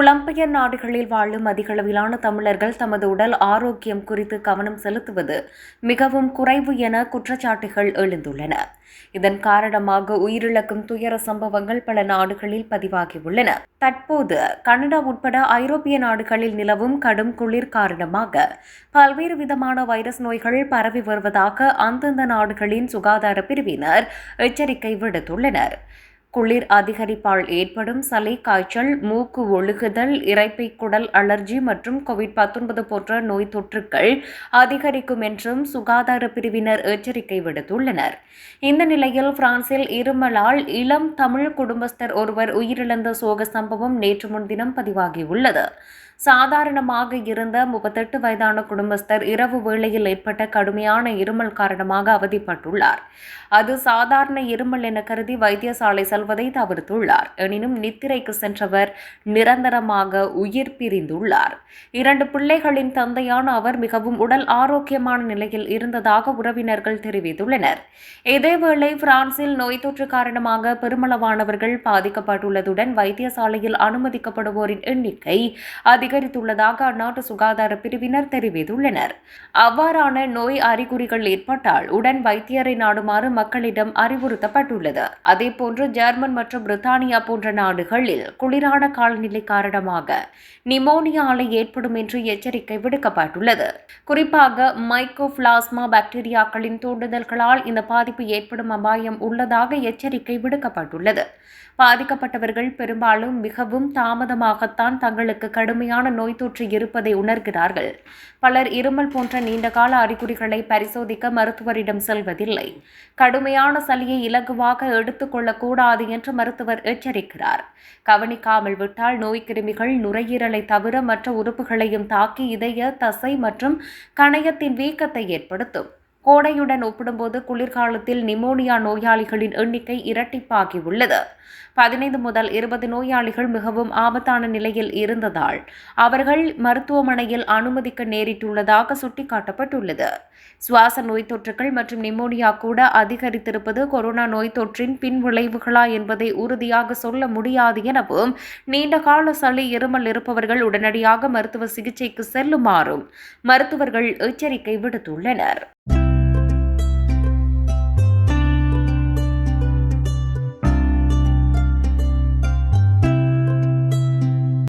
புலம்பெயர் நாடுகளில் வாழும் அதிகளவிலான தமிழர்கள் தமது உடல் ஆரோக்கியம் குறித்து கவனம் செலுத்துவது மிகவும் குறைவு என குற்றச்சாட்டுகள் எழுந்துள்ளன. இதன் காரணமாக உயிரிழக்கும் துயர சம்பவங்கள் பல நாடுகளில் பதிவாகியுள்ளன. தற்போது கனடா உட்பட ஐரோப்பிய நாடுகளில் நிலவும் கடும் குளிர் காரணமாக பல்வேறு விதமான வைரஸ் நோய்கள் பரவி வருவதாக அந்தந்த நாடுகளின் சுகாதார பிரிவினர் எச்சரிக்கை விடுத்துள்ளனர். குளிர் அதிகரிப்பால் ஏற்படும் சளி காய்ச்சல் மூக்கு ஒழுகுதல் இறைப்பை குடல் அலர்ஜி மற்றும் கோவிட் பத்தொன்பது போன்ற நோய் தொற்றுக்கள் அதிகரிக்கும் என்றும் சுகாதார பிரிவினர் எச்சரிக்கை விடுத்துள்ளனர். இந்த நிலையில் பிரான்சில் இருமலால் இளம் தமிழ் குடும்பஸ்தர் ஒருவர் உயிரிழந்த சோக சம்பவம் நேற்று முன்தினம் பதிவாகியுள்ளது. சாதாரணமாக இருந்த முப்பத்தெட்டு வயதான குடும்பஸ்தர் இரவு வேளையில் ஏற்பட்ட கடுமையான இருமல் காரணமாக அவதிப்பட்டுள்ளார். அது சாதாரண இருமல் என கருதி வைத்தியசாலை செல்வதை தவிர்த்துள்ளார். எனினும் நித்திரைக்கு சென்றவர் நிரந்தரமாக உயிர் பிரிந்துள்ளார். இரண்டு பிள்ளைகளின் தந்தையான அவர் மிகவும் உடல் ஆரோக்கியமான நிலையில் இருந்ததாக உறவினர்கள் தெரிவித்துள்ளனர். இதேவேளை பிரான்சில் நோய் தொற்று காரணமாக பெருமளவானவர்கள் பாதிக்கப்பட்டுள்ளதுடன் வைத்தியசாலையில் அனுமதிக்கப்படுவோரின் எண்ணிக்கை அதிகரித்துள்ளதாக அந்நாட்டு சுகாதார பிரிவினர் தெரிவித்துள்ளனர். அவ்வாறான நோய் அறிகுறிகள் ஏற்பட்டால் உடன் வைத்தியரை நாடுமாறு மக்களிடம் அறிவுறுத்தப்பட்டுள்ளது. அதேபோன்று ஜெர்மன் மற்றும் பிரித்தானியா போன்ற நாடுகளில் குளிரான காலநிலை காரணமாக நிமோனியா அலை ஏற்படும் என்று எச்சரிக்கை விடுக்கப்பட்டுள்ளது. குறிப்பாக மைக்கோபிளாஸ்மா பாக்டீரியாக்களின் தூண்டுதல்களால் இந்த பாதிப்பு ஏற்படும் அபாயம் உள்ளதாக எச்சரிக்கை விடுக்கப்பட்டுள்ளது. பாதிக்கப்பட்டவர்கள் பெரும்பாலும் மிகவும் தாமதமாகத்தான் தங்களுக்கு கடுமையான நோய் தொற்று இருப்பதை உணர்கிறார்கள். பலர் இருமல் போன்ற நீண்டகால அறிகுறிகளை பரிசோதிக்க மருத்துவரிடம் செல்வதில்லை. கடுமையான சளியை இலகுவாக எடுத்துக்கொள்ளக்கூடாது என்று மருத்துவர் எச்சரிக்கிறார். கவனிக்காமல் விட்டால் நோய் கிருமிகள் நுரையீரலை தவிர மற்ற உறுப்புகளையும் தாக்கி இதய தசை மற்றும் கணையத்தின் வீக்கத்தை ஏற்படுத்தும். கோடையுடன் ஒப்பிடும்போது குளிர்காலத்தில் நிமோனியா நோயாளிகளின் எண்ணிக்கை இரட்டிப்பாகியுள்ளது. பதினைந்து முதல் இருபது நோயாளிகள் மிகவும் ஆபத்தான நிலையில் இருந்ததால் அவர்கள் மருத்துவமனையில் அனுமதிக்க நேரிட்டுள்ளதாக சுட்டிக்காட்டப்பட்டுள்ளது. சுவாச நோய் தொற்றுகள் மற்றும் நிமோனியா கூட அதிகரித்திருப்பது கொரோனா நோய் தொற்றின் பின் விளைவுகளா என்பதை உறுதியாக சொல்ல முடியாது எனவும் நீண்டகால சளி இருமல் இருப்பவர்கள் உடனடியாக மருத்துவ சிகிச்சைக்கு செல்லுமாறும் மருத்துவர்கள் எச்சரிக்கை விடுத்துள்ளனர். you